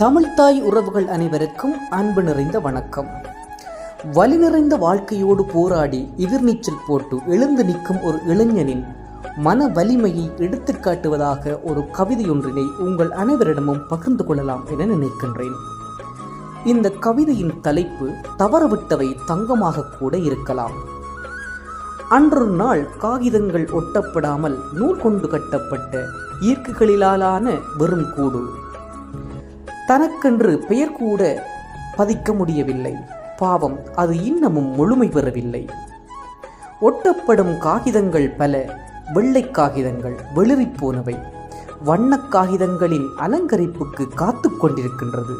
தமிழ்தாய் உறவுகள் அனைவருக்கும் அன்பு நிறைந்த வணக்கம். வலி நிறைந்த வாழ்க்கையோடு போராடி எதிர்நீச்சல் போட்டு எழுந்து நிற்கும் ஒரு இளைஞனின் மன வலிமையை எடுத்துக்காட்டுவதாக ஒரு கவிதையொன்றினை உங்கள் அனைவரிடமும் பகிர்ந்து கொள்ளலாம் என நினைக்கின்றேன். இந்த கவிதையின் தலைப்பு தவறவிட்டவை தங்கமாக கூட இருக்கலாம். அன்று நாள் காகிதங்கள் ஒட்டப்படாமல் நூல் கொண்டு கட்டப்பட்ட ஈர்க்குகளிலாலான வெறும் கூடு தனக்கென்று பெயர் கூட பதிக்க முடியவில்லை. பாவம் அது இன்னமும் முழுமை பெறவில்லை. ஒட்டப்படும் காகிதங்கள் பல வெள்ளை காகிதங்கள் வெளிறிப் போனவை. வண்ணக் காகிதங்களின் அலங்கரிப்புக்கு காத்து கொண்டிருக்கின்றது.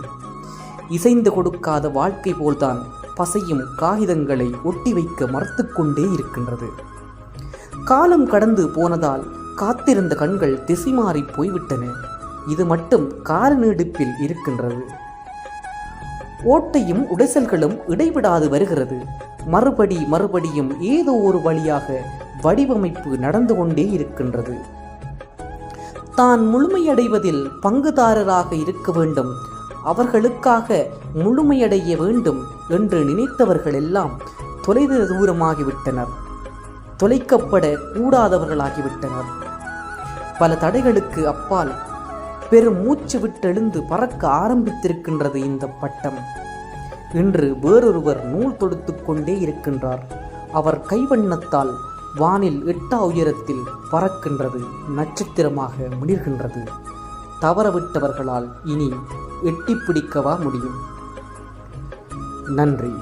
இசைந்து கொடுக்காத வாழ்க்கை போல்தான் பசையும் காகிதங்களை ஒட்டி வைக்க மறுத்து கொண்டே இருக்கின்றது. காலம் கடந்து போனதால் காத்திருந்த கண்கள் திசை மாறி போய்விட்டன. இது மட்டும் கால நீடிப்பில் இருக்கின்றது. ஓட்டையும் உடைசல்களும் இடைவிடாது வருகிறது. மறுபடி மறுபடியும் ஏதோ ஒரு வழியாக வடிவமைப்பு நடந்து கொண்டே இருக்கின்றது. தான் முழுமையடைவதில் பங்குதாரராக இருக்க வேண்டும். அவர்களுக்காக முழுமையடைய வேண்டும் என்று நினைத்தவர்கள் எல்லாம் தொலைத தூரமாகிவிட்டனர். தொலைக்கப்பட கூடாதவர்களாகிவிட்டனர். பல தடைகளுக்கு அப்பால் பெரும் மூச்சு விட்டெழுந்து பறக்க ஆரம்பித்திருக்கின்றது இந்த பட்டம். இன்று வேறொருவர் நூல் தொடுத்து கொண்டே இருக்கின்றார். அவர் கைவண்ணத்தால் வானில் எட்டா உயரத்தில் பறக்கின்றது நட்சத்திரமாக மிளிர்கின்றது தவறவிட்டவர்களால் இனி எட்டிப் பிடிக்கவா முடியும்? நன்றி.